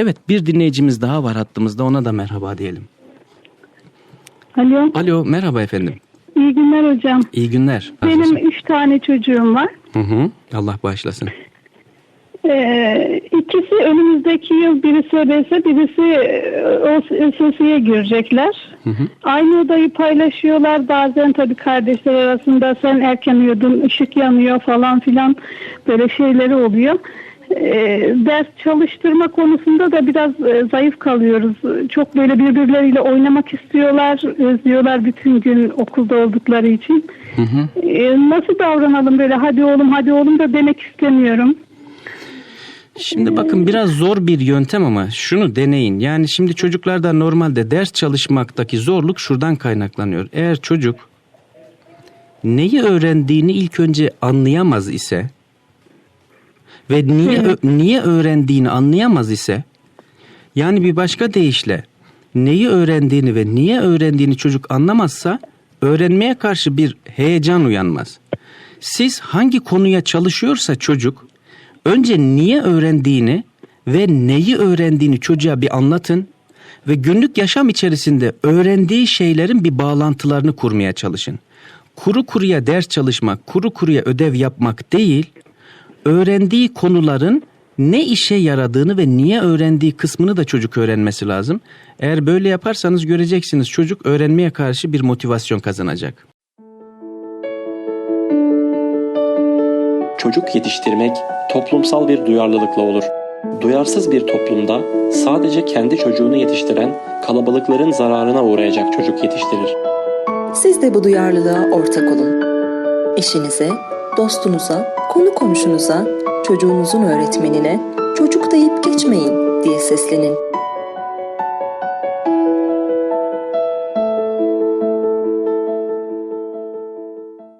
Evet bir dinleyicimiz daha var hattımızda ona da merhaba diyelim. Alo, Alo merhaba efendim. iyi günler hocam. İyi günler. Benim üç tane çocuğum var. Hı hı. Allah bağışlasın. Ee, ikisi önümüzdeki yıl birisi ödese birisi e, ÖSS'ye girecekler. Hı hı. Aynı odayı paylaşıyorlar. Bazen tabii kardeşler arasında sen erken uyudun, ışık yanıyor falan filan böyle şeyleri oluyor. Ee, ders çalıştırma konusunda da biraz e, zayıf kalıyoruz. Çok böyle birbirleriyle oynamak istiyorlar, özlüyorlar bütün gün okulda oldukları için. Hı hı. Ee, nasıl davranalım böyle hadi oğlum hadi oğlum da demek istemiyorum. Şimdi bakın biraz zor bir yöntem ama şunu deneyin. Yani şimdi çocuklarda normalde ders çalışmaktaki zorluk şuradan kaynaklanıyor. Eğer çocuk neyi öğrendiğini ilk önce anlayamaz ise ve niye niye öğrendiğini anlayamaz ise yani bir başka deyişle neyi öğrendiğini ve niye öğrendiğini çocuk anlamazsa öğrenmeye karşı bir heyecan uyanmaz. Siz hangi konuya çalışıyorsa çocuk önce niye öğrendiğini ve neyi öğrendiğini çocuğa bir anlatın ve günlük yaşam içerisinde öğrendiği şeylerin bir bağlantılarını kurmaya çalışın. Kuru kuruya ders çalışmak, kuru kuruya ödev yapmak değil, öğrendiği konuların ne işe yaradığını ve niye öğrendiği kısmını da çocuk öğrenmesi lazım. Eğer böyle yaparsanız göreceksiniz çocuk öğrenmeye karşı bir motivasyon kazanacak. Çocuk yetiştirmek toplumsal bir duyarlılıkla olur. Duyarsız bir toplumda sadece kendi çocuğunu yetiştiren kalabalıkların zararına uğrayacak çocuk yetiştirir. Siz de bu duyarlılığa ortak olun. Eşinize, dostunuza, konu komşunuza, çocuğunuzun öğretmenine çocuk deyip geçmeyin diye seslenin.